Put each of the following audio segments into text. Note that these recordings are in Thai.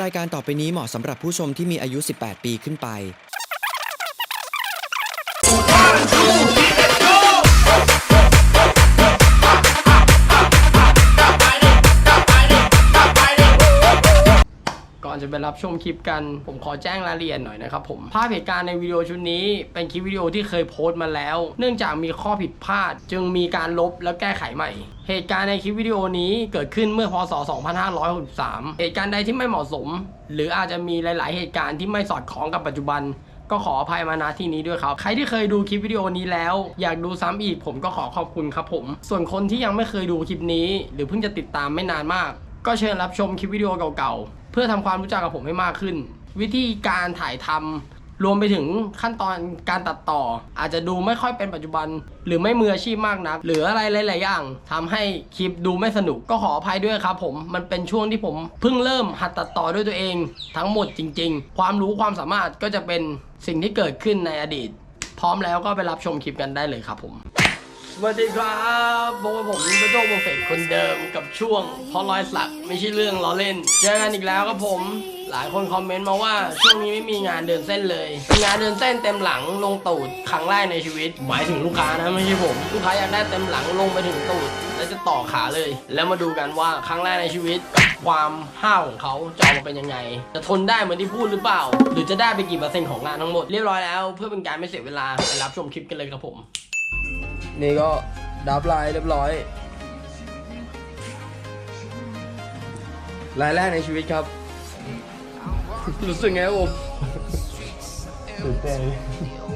รายการต่อไปนี้เหมาะสำหรับผู้ชมที่มีอายุ 18 ปีขึ้นไป อนจะไปรับชมคลิปกัน ผมขอแจ้งรายละเอียดหน่อยนะครับผม ภาพเหตุการณ์ในวิดีโอชุดนี้เป็นคลิปวิดีโอที่เคยโพสต์มาแล้ว เนื่องจากมีข้อผิดพลาด จึงมีการลบแล้วแก้ไขใหม่ เหตุการณ์ในคลิปวิดีโอนี้เกิดขึ้นเมื่อพศ 2563 เหตุการณ์ใดที่ไม่เหมาะสม หรืออาจจะมีหลาย ๆ เหตุการณ์ที่ไม่สอดคล้องกับปัจจุบันก็ขออภัยมาณที่นี้ด้วยครับ ใครที่เคยดูคลิปวิดีโอนี้แล้ว อยากดูซ้ำอีกผมก็ขอขอบคุณครับผม ส่วนคนที่ยังไม่เคยดูคลิปนี้ หรือเพิ่งจะติดตามไม่นานมาก ก็เชิญรับชมคลิปวิดีโอเก่าๆ เพื่อทำความรู้จักกับผมให้มากขึ้น วิธีการถ่ายทำรวมไปถึงขั้นตอนการตัดต่อ อาจจะดูไม่ค่อยเป็นปัจจุบัน หรือไม่มืออาชีพมากนัก หรืออะไรหลาย ๆ อย่างทำให้คลิปดูไม่สนุกก็ขออภัยด้วยครับผมมันเป็นช่วงที่ผมเพิ่งเริ่มหัดตัดต่อด้วยตัวเอง ทั้งหมดจริง ๆ ความรู้ความสามารถก็จะเป็นสิ่งที่เกิดขึ้นในอดีต พร้อมแล้วก็ไปรับชมคลิปกันได้เลยครับผม สวัสดีครับพบกับผมเป็นโจโปรเฟกคนเดิมกับช่วงเพราะรอยสักไม่ใช่เรื่องล้อเล่น เจอกันอีกแล้วครับผม หลายคนคอมเมนต์มาว่าช่วงนี้ไม่มีงานเดินเส้นเลย งานเดินเส้นเต็มหลังลงตูดครั้งแรกในชีวิต หมายถึงลูกค้านะไม่ใช่ผม ลูกค้าอยากได้เต็มหลังลงไปถึงตูด แล้วจะต่อขาเลย แล้วมาดูกันว่าครั้งแรกในชีวิตกับความห้าวของเขาจะออกมาเป็นยังไง จะทนได้เหมือนที่พูดหรือเปล่า หรือจะได้ไปกี่เปอร์เซ็นต์ของงานทั้งหมดเรียบร้อยแล้วเพื่อเป็นการไม่เสียเวลาไปรับชมคลิปกันเลยครับผม นี่ก็ดับลายเรียบร้อยรายแรกในชีวิตครับ รู้สึกไงครับผม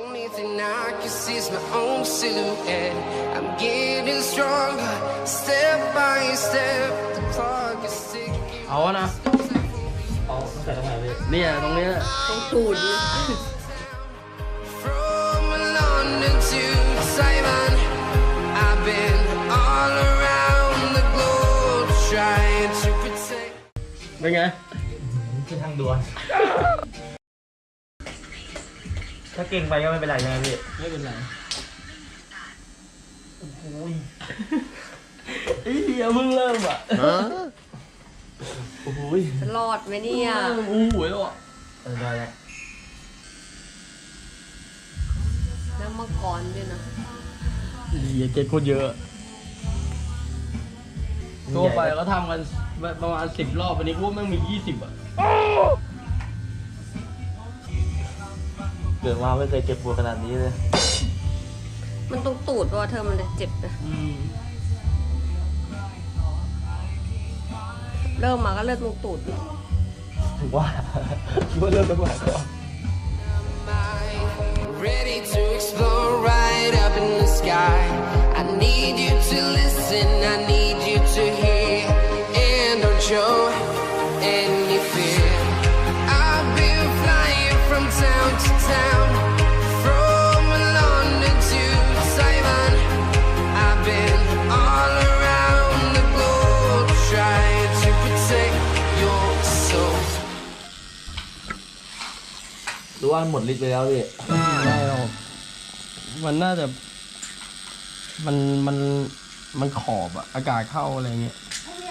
Only thing I can see is my own silhouette. I'm getting stronger, step by step. The clock is ticking. เอาอะนะ เอาตั้งแต่ตรงไหนพี่เนี่ยตรงเนี้ย From เป็นไงขึ้นทางด่วน ถ้าเก่งไปก็ไม่เป็นไรใช่ไหมพี่ ไม่เป็นไร โอ้โหไอ้เหี้ยมึงเริ่มอะโอ้โหรอดไหมเนี่ยอู้หูแล้วอะเออได้แล้วน้ำมังกรด้วยนะเหี้ยเจ็ดคนเยอะ ทั่วไปก็ทำกันประมาณสิบรอบวันนี้กูว่าแม่งมียี่สิบอะเกิดมาไม่เคยเจ็บปวดขนาดนี้เลย มันตรงตูดเพราะว่าเธอมันเลยเจ็บนะอืมเริ่มมาก็เริ่มตรงตูดเลยถือว่าคิดว่าเริ่มแล้วก่อน Ready to explore right up in the sky. I need you to listen, I need รู้ว่าหมดฤทธิ์ไปแล้วพี่ไม่หรอกมันน่าจะ มันมันมันขอบอะอากาศเข้าอะไรเงี้ย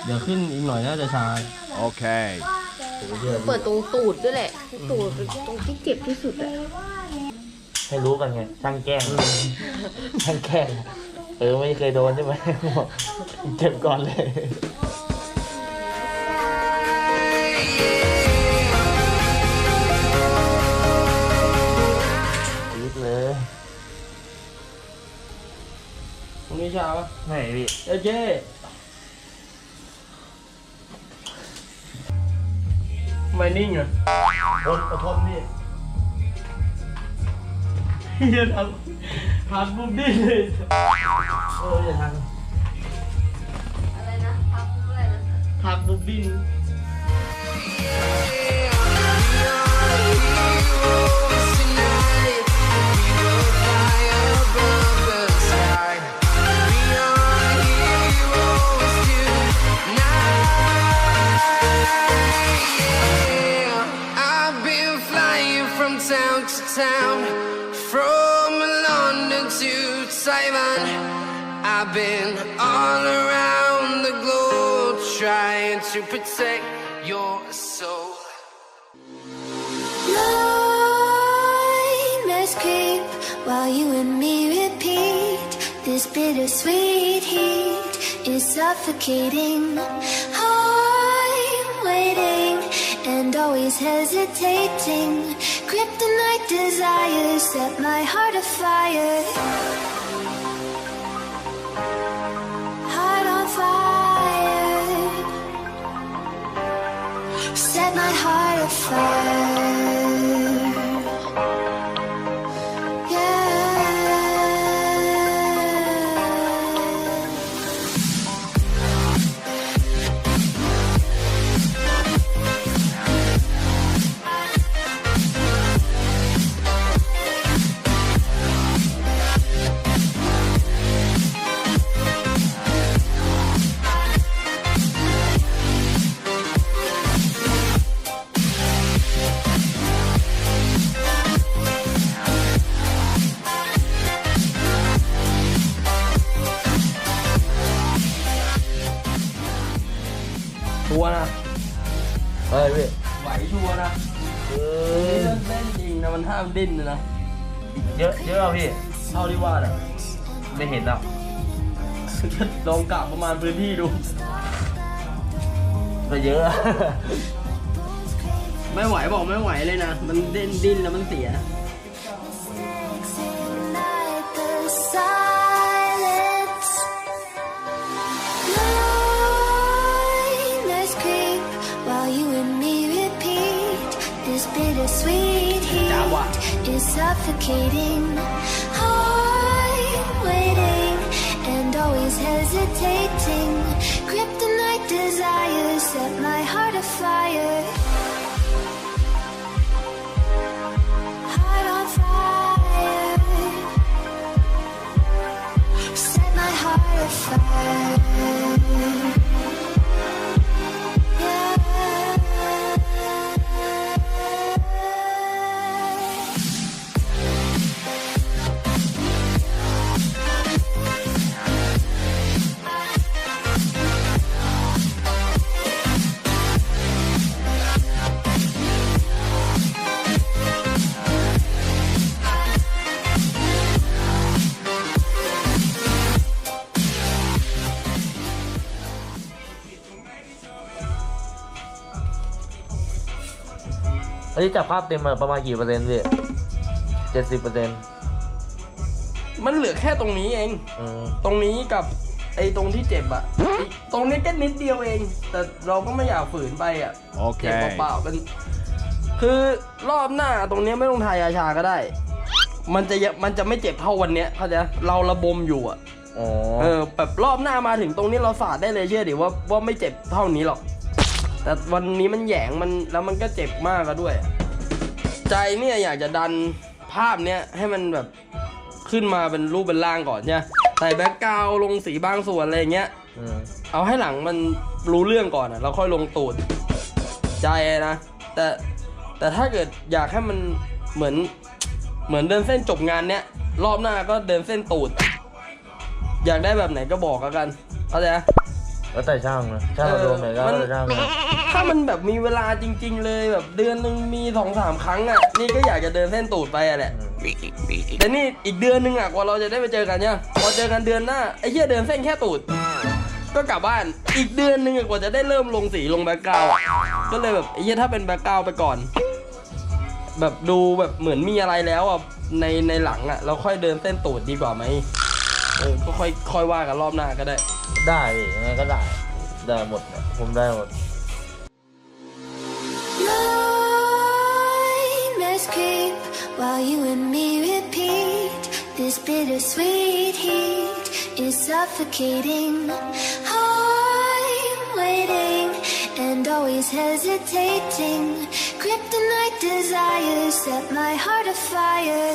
เดี๋ยวขึ้นอีกหน่อยน่าจะชา Okay. เปิดตรงตูดด้วยแหละ ตูดเป็นตรงที่เจ็บที่สุดอะให้รู้กันไงช่างแกล้งช่างแกล้งเออไม่เคยโดนใช่ไหมบอกเจ็บก่อนเลย ตรงนี้ชาปะไหนพี่เอ้ยเจ๊ทำไมนิ่งอะอดอดทนพี่เฮียทำทำปุ๊บดิ้นเลยเอออย่าทางอะไรนะพักอะไรนะทักปุ๊บดิ้น Taiwan. I've been all around the globe trying to protect your soul. Nightmares creep while you and me repeat. This bittersweet heat is suffocating. I'm waiting and always hesitating. Kryptonite desires set my heart afire. Heart มันห้ามดิ้นนะ เยอะเยอะอะพี่ เท่าที่ว่าน่ะไม่เห็นอะลองกะประมาณพื้นที่ดูไม่เยอะอะ ไม่ไหวบอกไม่ไหวเลยนะ มันดิ้นดิ้นแล้วมันเสีย suffocating. I'm waiting and always hesitating. Kryptonite desires set my heart afire. อันนี้จับภาพเต็มมาประมาณกี่เปอร์เซ็นต์พี่เจ็ดสิบเปอร์เซ็นต์มันเหลือแค่ตรงนี้เอง อืมตรงนี้กับไอ้ตรงที่เจ็บอะอีกตรงนี้ก็นิดเดียวเอง แต่เราก็ไม่อยากฝืนไปอะโอเค เจ็บเปล่าๆเป็นคือรอบหน้าตรงเนี้ยไม่ต้องทายาชาก็ได้ มันจะยังมันจะไม่เจ็บเท่าวันเนี้ยเข้าใจเราระบมอยู่อะอ๋อ เออแบบรอบหน้ามาถึงตรงนี้เราสาดได้เลยเชื่อดิว่าว่าไม่เจ็บเท่านี้หรอก แต่วันนี้มันแหยงมันแล้วมันก็เจ็บมากก็ด้วย ใจเนี่ยอยากจะดันภาพเนี้ยให้มันแบบขึ้นมาเป็นรูปเป็นร่างก่อนใช่ไหมใส่แบ็กกราวด์ลงสีบางส่วนอะไรอย่างเงี้ยอืมเอาให้หลังมันรู้เรื่องก่อนอะแล้วค่อยลงตูดใจนะ แต่แต่ถ้าเกิดอยากให้มันเหมือนเหมือนเดินเส้นจบงานเนี้ยรอบหน้าก็เดินเส้นตูด อยากได้แบบไหนก็บอกแล้วกันเข้าใจไหม แล้วแต่ช่างนะช่างเออโดนไหนก็มันแล้วแต่ช่างนะถ้ามันแบบมีเวลาจริง ๆ เลยแบบเดือนหนึ่งมีสองสามครั้งอะนี่ก็อยากจะเดินเส้นตูดไปอะแหละอืมแต่นี่อีกเดือนหนึงอะกว่าเราจะได้ไปเจอกันเนี่ยพอเจอกันเดือนหน้าไอ้เหี้ยเดินเส้นแค่ตูด ก็กลับบ้านอีกเดือนหนึงอะกว่าจะได้เริ่มลงสีลงแบ็กกราวด์อะก็เลยแบบไอ้เหี้ยถ้าเป็นแบ็กกราวด์ไปก่อน แบบดูแบบเหมือนมีอะไรแล้วอะในในหลังอะเราค่อยเดินเส้นตูดดีกว่าไหม เออก็ค่อยค่อยว่ากันรอบหน้าก็ได้ ได้พี่ยังไงก็ได้ ได้หมดนะผมได้หมด Nightmares creep while you and me repeat. This bittersweet heat is suffocating. I'm waiting and always hesitating. Kryptonite desires set my heart afire.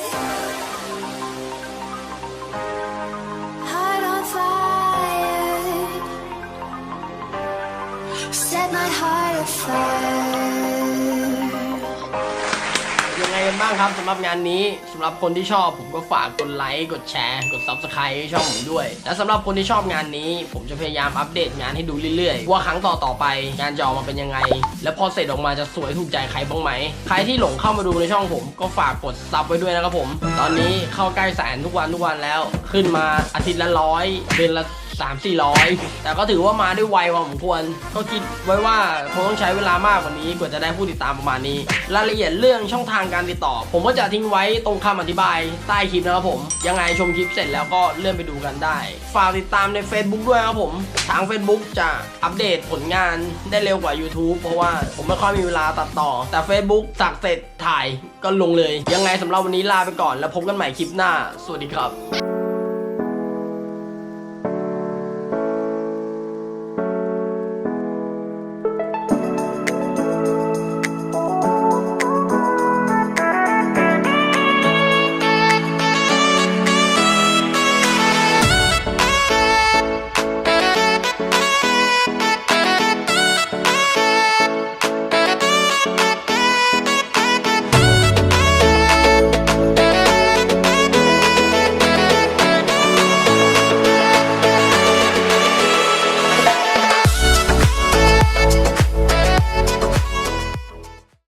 ยังไงกันบ้างครับสำหรับงานนี้สำหรับคนที่ชอบผมก็ฝากกดไลค์กดแชร์กด subscribe ให้ช่องผมด้วย และสำหรับคนที่ชอบงานนี้ ผมจะพยายามอัปเดตงานให้ดูเรื่อยๆ ว่าครั้งต่อต่อไป งานจะออกมาเป็นยังไง และพอเสร็จออกมาจะสวยถูกใจใครบ้างไหม ใครที่หลงเข้ามาดูในช่องผมก็ฝากกดซับไว้ด้วยนะครับผม ตอนนี้เข้าใกล้แสนทุกวันทุกวันแล้ว ขึ้นมาอาทิตย์ละร้อยเดือนละ สามสี่ร้อยแต่ก็ถือว่ามาได้ไวพอสมควร ก็คิดไว้ว่าคงต้องใช้เวลามากกว่านี้กว่าจะได้ผู้ติดตามประมาณนี้ รายละเอียดเรื่องช่องทางการติดต่อ ผมก็จะทิ้งไว้ตรงคำอธิบายใต้คลิปนะครับผม ยังไงชมคลิปเสร็จแล้วก็เลื่อนไปดูกันได้ ฝากติดตามใน Facebook ด้วยครับผม ทาง Facebook จะอัปเดตผลงานได้เร็วกว่า YouTube เพราะว่าผมไม่ค่อยมีเวลาตัดต่อ แต่ Facebook สักเสร็จถ่ายก็ลงเลย ยังไงสำหรับวันนี้ลาไปก่อน แล้วพบกันใหม่คลิปหน้า สวัสดีครับ